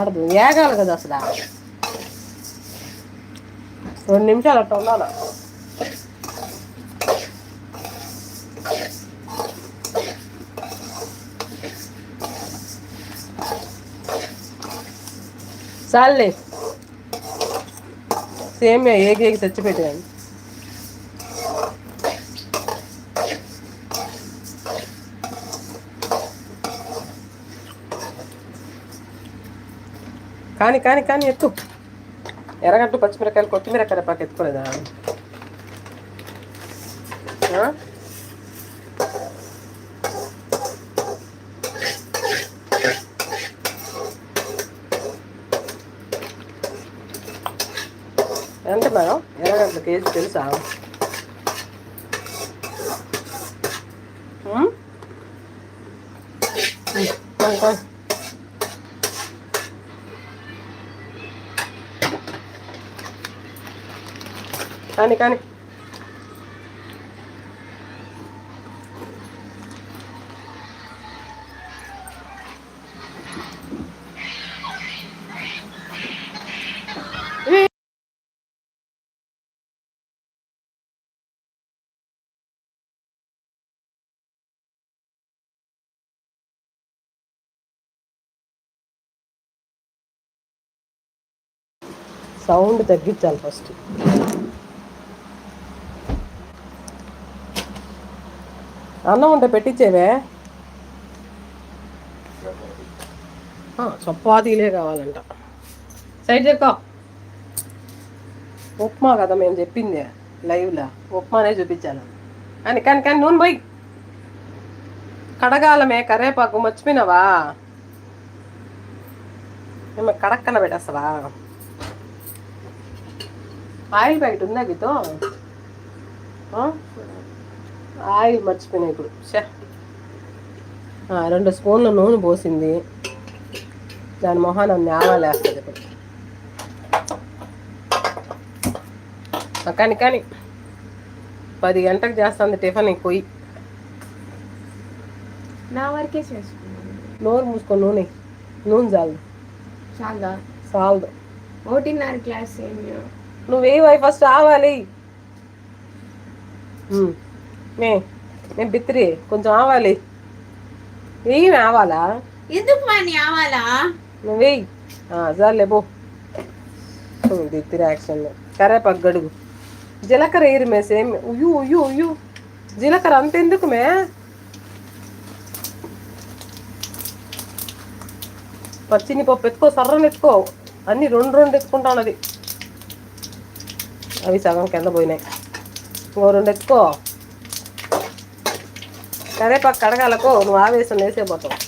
ఆడదు వేగాలి కదా అసలు. రెండు నిమిషాలు అట్లా ఉండాలి? చాలే సేమ్ ఏకి ఏకి తెచ్చి కానీ కానీ కానీ ఎత్తు. ఎర్రగడ్డ పచ్చిమిరకాయలు కొత్తిమీర కరేపాకు ఎత్తుకోలేదా? ఎంత మేడం? ఎర్రగడ్డ కేజీ తెలుసా? ఉమ్? కానీ కానీ. సౌండ్ తగ్గించాలి ఫస్ట్. అన్నం ఉంటే పెట్టించేవే చపాతీలే కావాలంట. సైడ్ చెక్కో ఉప్మా కదా మేము చెప్పింది లైవ్లో. ఉప్మానే చూపించాను. అని కానీ కానీ నూనె పోయి. కడగాలమే కరేపాకు మర్చిపోయినావా? ఏమో కడక్కన పెట్టేస్తావా? ఆయిల్ ప్యాకెట్ ఉందా గీతో? ఆయిల్ మర్చిపోయినా ఇప్పుడు. షే ఆ, రెండు స్పూన్ల నూనె పోసింది. దాని మొహాన నేవాలు వేస్తుంది ఇప్పుడు. కానీ కానీ పది గంటలకు చేస్తుంది టిఫిన్ పోయి నా వరకే చేసుకున్నాను. నోరు మూసుకొని నూనె. నూనె చాలదు. చాలా చాలదు. ఒకటిన్నర క్లాస్ ఏమి? నువ్వు వేయి ఫస్ట్ ఆవాలి. మే మేము బిత్తిరి కొంచెం ఆవాలి. వెయ్యి ఆవాలా? ఎందుకు వాడిని ఆవాలా? నువ్వు వెయ్యి చాలే పో. బిత్తిరి యాక్షన్. కరేపాకు గడుగు. జీలకర్ర వేయరు మే సేమ్. ఉయ్యు ఉయ్యు ఉయ్యు. జీలకర్ర అంత ఎందుకు మే? పచ్చిని పప్పు ఎత్తుకో సర్రని ఎత్తుకో. అన్ని రెండు రెండు ఎత్తుకుంటా ఉన్నది. అవి సగం కింద పోయినాయి. ఇంకో రెండు ఎత్తుకో. కరేపాకు కడగాలకో నువ్వు ఆవేశం వేసేపోతావు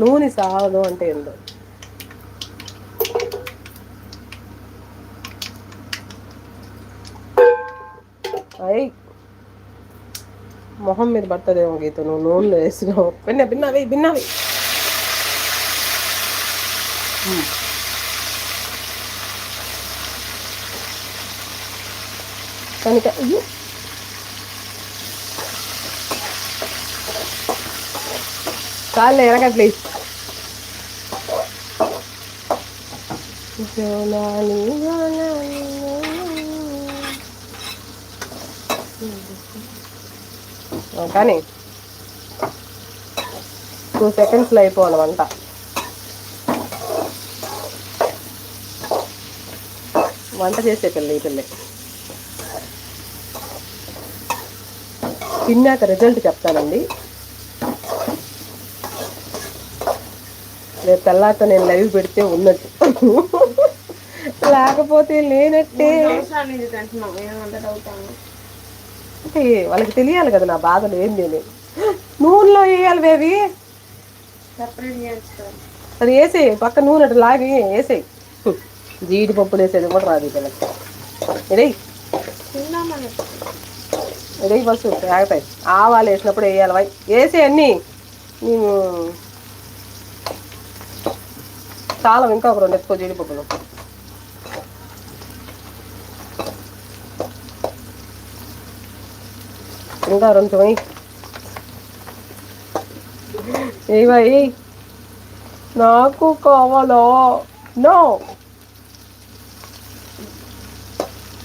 నూనె సాగదు అంటే ఏందో. అయ్యి మొహం మీద పడుతుందేమో గీత నువ్వు నూనెలో వేసినావు. బిన్న బిన్నవి బిన్నవి కనుక ఇది కాళ్ళు ఎరగట్లే. జోలాలి కానీ టూ సెకండ్స్లో అయిపోవాలి వంట. వంట చేసే పిల్ల ఈ పిల్లే. తిన్నాక రిజల్ట్ చెప్తానండి. రేపు తెల్లారితో నేను లైవ్ పెడితే ఉన్నట్టు. లేకపోతే లేనట్టే. అంటే వాళ్ళకి తెలియాలి కదా నా బాధలు ఏంది నేను నూనెలో వేయాలి బేబీ అది వేసేయి పక్క నూనె అటు లాగి వేసేయి. జీడిపప్పులు వేసేది కూడా రాదు ఈ పిల్లకి తిందామని బస్సు ఫస్ట్ ఆగుతాయి. ఆవాలు వేసినప్పుడు వేయాలి వై. వేసి అన్నీ నేను చాలా ఇంకా ఒక రెండు ఎత్తుకో జీడిపప్పులు. ఇంకా రెండు వెయ్యి ఏవై నాకు కావాలో? నో.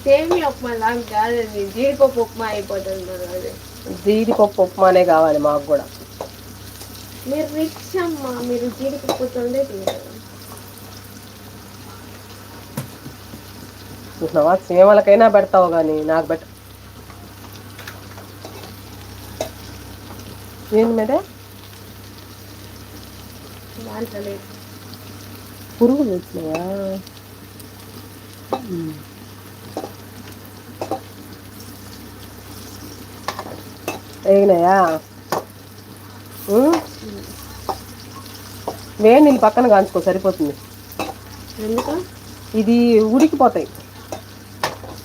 సేమియా ఉప్మా లాగా కాదు అది జీడిపప్పు ఉప్మా అయిపోతుంది కదా అది. జీడిపప్పు ఉప్మానే కావాలి మాకు కూడా. మీరు రిచ్ అమ్మా మీరు జీడిపప్పుతోనే తింటారు. చూసినావా? సీమలకైనా పెడతావు కానీ నాకు పెట్ట ఏంది మీద? దాంట్లో లేదు. పురుగులు వచ్చినాయా వేగినాయా. వేడి నీళ్ళు పక్కన కాంచుకో సరిపోతుంది. ఎందుకు? ఇది ఉడికిపోతాయి.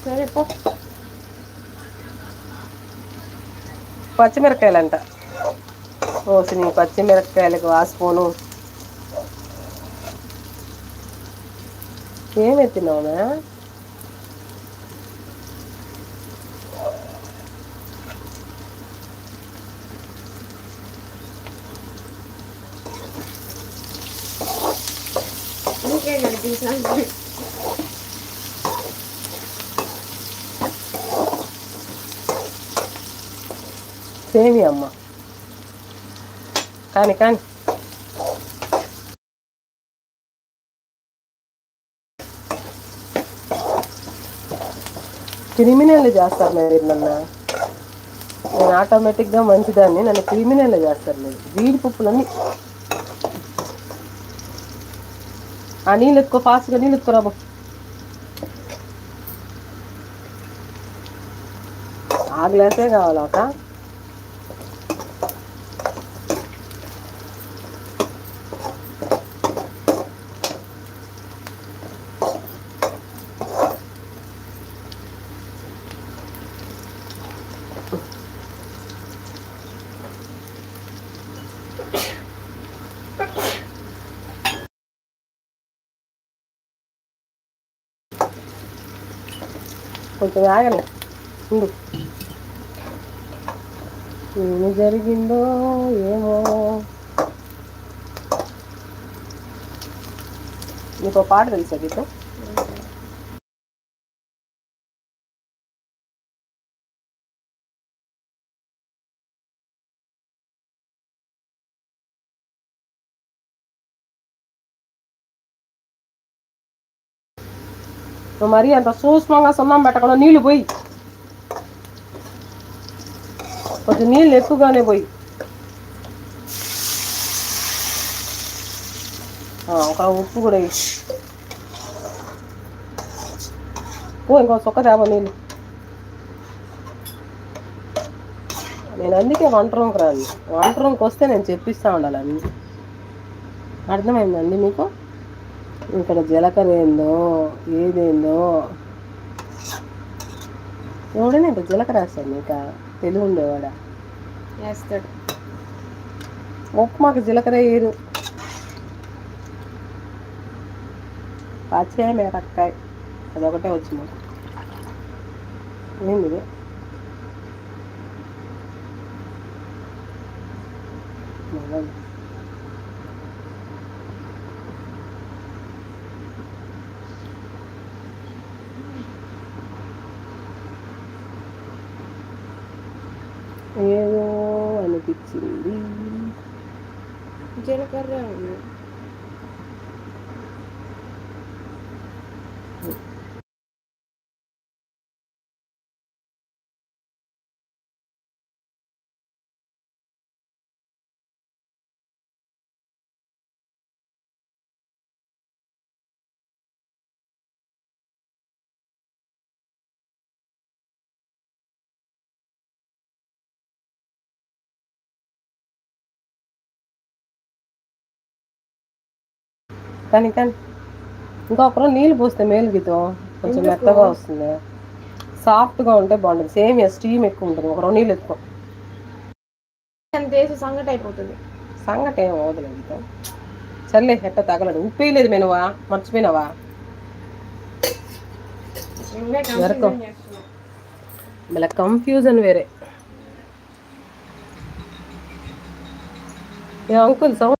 సరే పో. పచ్చిమిరకాయలంట ఓసిని పచ్చిమిరకాయలకు ఆ స్పూను. ఎత్తినావునా సేమి అమ్మ. కానీ కానీ. క్రిమినల్ చేస్తారు మీరు నన్ను. నేను ఆటోమేటిక్గా మంచిదాన్ని నన్ను క్రిమినల్ చేస్తారు మీరు. జీడిపప్పులన్నీ ఆ నీళ్ళు ఎత్తుకో ఫాస్ట్గా నీళ్ళు ఎత్తుకోరా బాబు ఆ గ్లాసే కావాలా కొంచెం ఆగలే ఉండు. ఏమి జరిగిందో ఏమో. నీకు పాట తెలుసా గీతం? నువ్వు మరీ అంత సూక్ష్మంగా సున్నం పెట్టకుండా నీళ్ళు పోయి. కొంచెం నీళ్ళు ఎక్కువగానే పోయి. ఒక ఉప్పు కూడా వేయి. ఓ ఇంకో చొక్క తేవ నీళ్ళు. నేను అందుకే వంట రూమ్కి రాను. వంట రూమ్కి వస్తే నేను చెప్పిస్తూ ఉండాలి అన్నీ. అర్థమైందండి మీకు? ఇక్కడ జీలకర్ర ఏందో ఏదేందో ఎవడైనా ఇంత జీలకర్ర వేస్తాడు నీక? తెలివి ఉండేవాడా? వేస్తాడు. ఉప్మాకి జీలకర్ర వేయరు. పచ్చే మిరపకాయ అదొకటే వచ్చి మాకు. ఏంది ఇది? జీలకర్ర కానీ కానీ. ఇంకొకరు నీళ్ళు పోస్తే మేలు గీతం. కొంచెం? మెత్తగా వస్తుంది. సాఫ్ట్గా ఉంటే బాగుంటుంది. సేమ్ స్టీమ్ ఎక్కువ ఉంటుంది. ఒక రెండు నీళ్ళు ఎక్కువ వేసి సంగటి అయిపోతుంది. సంగటి ఏం అవదులే గీతం. సర్లే ఎట్ట తగలడు. ఉప్పు వేయలేదు మెనువా? మర్చిపోయినావా? వరకు. మళ్ళీ కన్ఫ్యూజన్ వేరే. అంకుల్ సౌండ్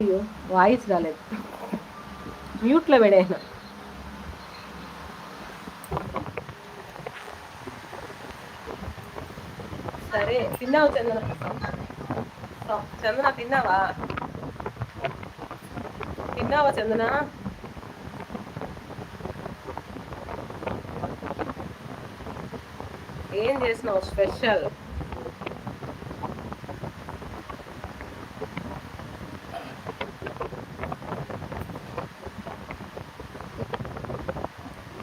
అయ్యో వాయిస్ రాలేదు. మ్యూట్లో పెడేసిన సరే తిన్నావు చందన చందన తిన్నావా? తిన్నావా చందన? ఏం చేసినావు స్పెషల్?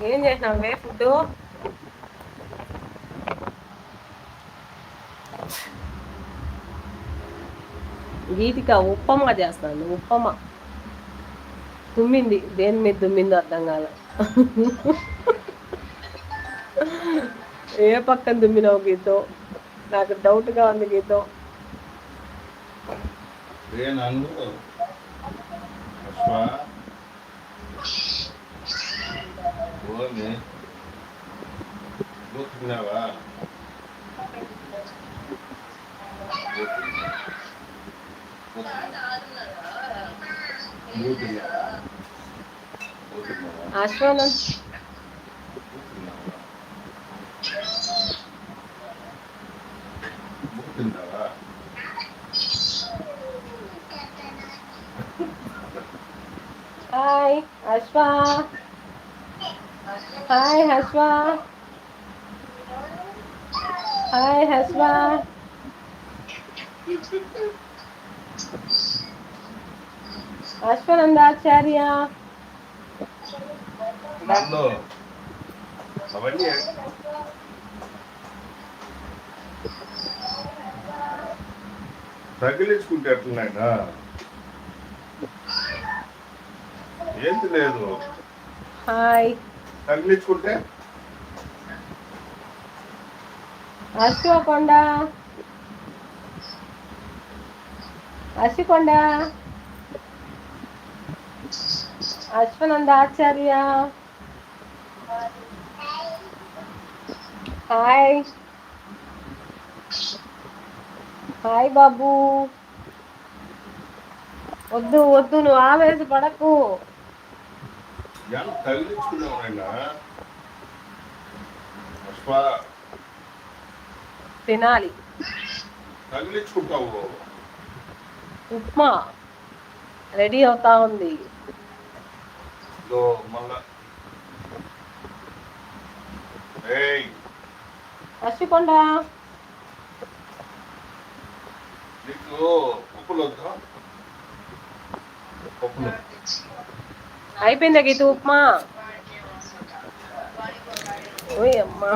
ఏం చేసినావు వే ఫుడ్ గీతిక ఉప్పమ్మ చేస్తాను ఉప్పమ్మ. తుమ్మింది దేని మీద తుమ్మిందో అర్థం కాల. ఏ పక్కన తుమ్మినావు గీతో? నాకు డౌట్గా ఉంది గీతో. ఏ నన్ను? పుష్ప ఓన్లీ తిన్నావా అశ్వానంద్ తిన్నావా hi Ashwa hi Haswa hi Haswa Ashwanandacharya తగిలించుకుంటే ఎట్లున్నాయినా ఏంటి లేదు? హాయ్ తగిలించుకుంటే? అశ్వకొండ. అశ్వకొండ. అశ్వనందాచార్య హాయ్. హాయ్ బాబు. వద్దు వద్దు నువ్వు ఆవేశపడకు. ఎంత తగిలించుకున్నావునైనా పుష్ప తినాలి. తగిలించుకుంటావు ఉప్మా. రెడీ అవుతా ఉంది. మళ్ళా. నీకు పప్పులు వద్దా పప్పులు అయిపోయిందా గీత ఉప్మా. అమ్మా.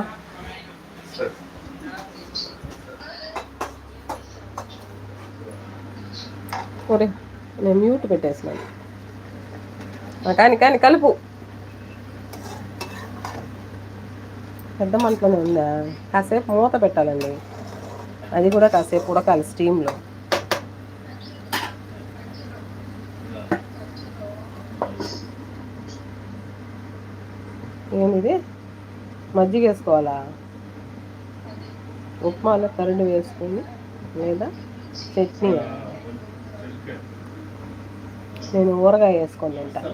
ఒరే నేను మ్యూట్ పెట్టేసినాను కానీ కానీ కలుపు. పెద్ద మంటలోనే ఉందా? కాసేపు మూత పెట్టాలండి. అది కూడా కాసేపు కూడా ఉడకాలి స్టీమ్లో. మజ్జిగ వేసుకోవాలా ఉప్మాలో కరెంటు వేసుకొని లేదా చట్నీ. నేను ఊరగాయ వేసుకొని తింటాను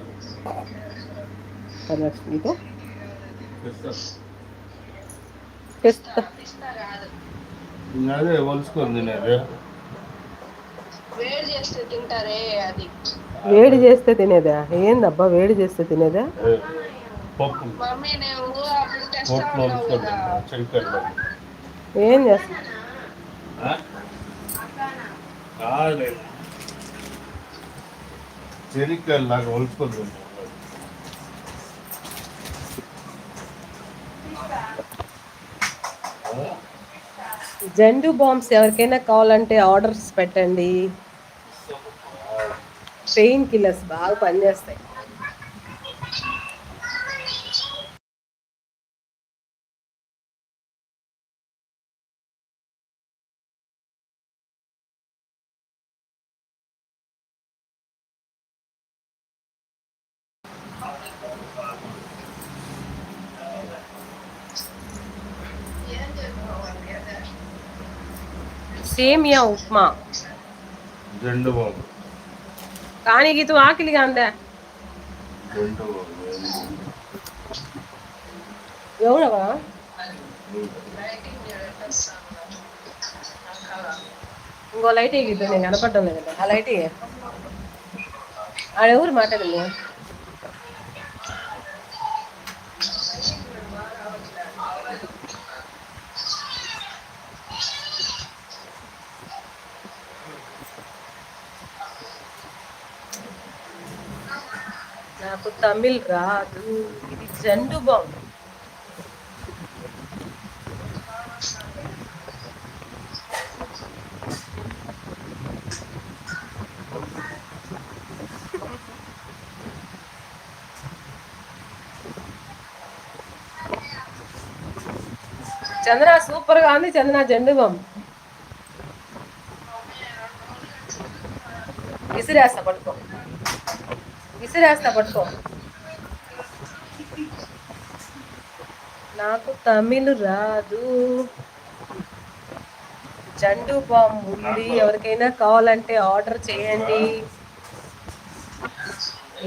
పిస్తా. అదే తినేది. వేడి చేస్తే తింటారే అది. వేడి చేస్తే తినేదా? ఏందబ్బా వేడి చేస్తే తినేదా? ఏ, పప్పు. మమ్మీ నేను ఏం చేస్తా? జండు బాంబ్స్ ఎవరికైనా కావాలంటే ఆర్డర్స్ పెట్టండి. పెయిన్ కిల్లర్స్ బాగా పనిచేస్తాయి. సేమియా ఉప్మా. జెండు బాబు. కానీ ఇది ఆకలిగా ఉందా జెండు బాబు ఎవరవా ఇంకో లైట్ ఎగిద్దు నేను కనపడడం లేదు ఆ లైట్ ఆడెవరు మాట్లాడింది? నాకు తమిళ్ రాదు ఇది జండు బాంబు చంద్ర సూపర్గా ఉంది చంద్ర జెండు బాంబు విసిరేస్తా పట్టుకో విసిరేస్తా పట్టుకో. నాకు తమిళ్ రాదు. జండు బాంబు ఉంది. ఎవరికైనా కావాలంటే ఆర్డర్ చేయండి.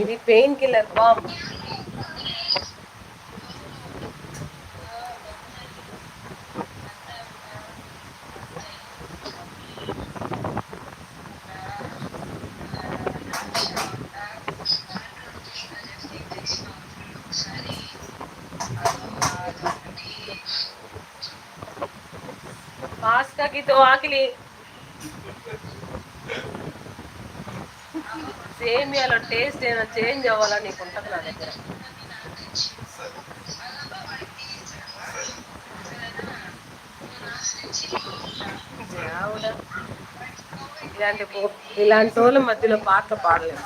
ఇది పెయిన్ కిల్లర్ బాంబ్. సేమియాలో టేస్ట్ ఏమైనా చేంజ్ అవ్వాలా నీకు ఉంటుంది నా దగ్గర. ఇలాంటి ఇలాంటి వాళ్ళ మధ్యలో పాటలు పాడలేదు.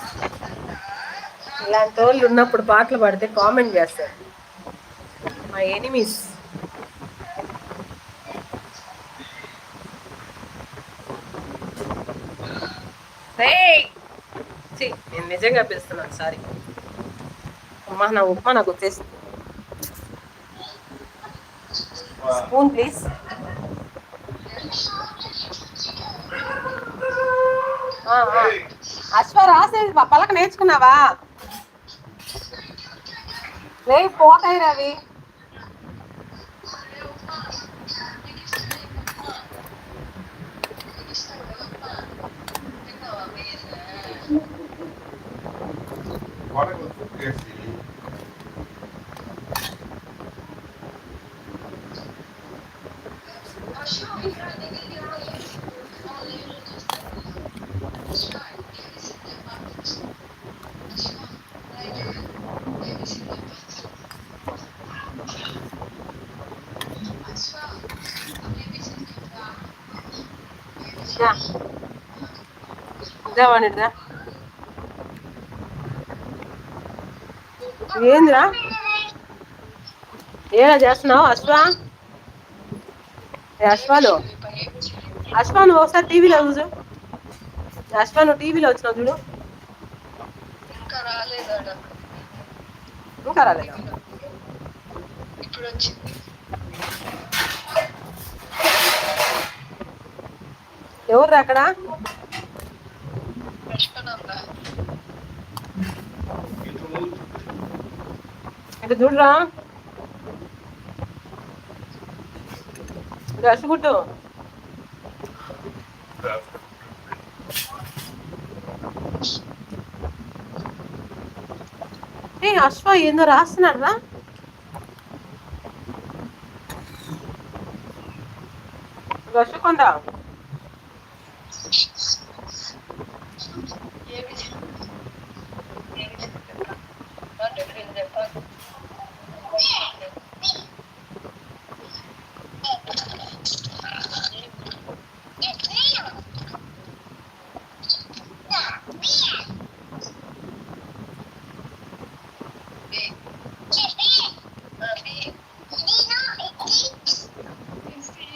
ఇలాంటి వాళ్ళు ఉన్నప్పుడు పాటలు పాడితే కామెంట్ చేస్తారు. మా ఎనిమీస్ నేను నిజంగా పిలుస్తున్నాను సారీ. అమ్మా నా ఉప్మా నాకు వచ్చేసి స్పూన్ ప్లీజ్. అశ్వ రాసేది పలక నేర్చుకున్నావా? లే పోతాయి రవి. ఇదేవాడిదా ఏందిరా? ఏలా చేస్తున్నావు అశ్వ? అశ్వాలు? అశ్వ నువ్వు ఒకసారి టీవీలో చూసు అశ్వ నువ్వు టీవీలో వచ్చినావు చూడు. ఇంకా రాలేదాడ ఇంకా రాలేదా? ఇప్పుడు వచ్చింది ఎవరు అక్కడ లక్ష్మణమ్మ ఇటు చూడరా రష్ గుట్టు ఏ అశ్వ ఏందో రాస్తున్నాడు రా రష్ కొండ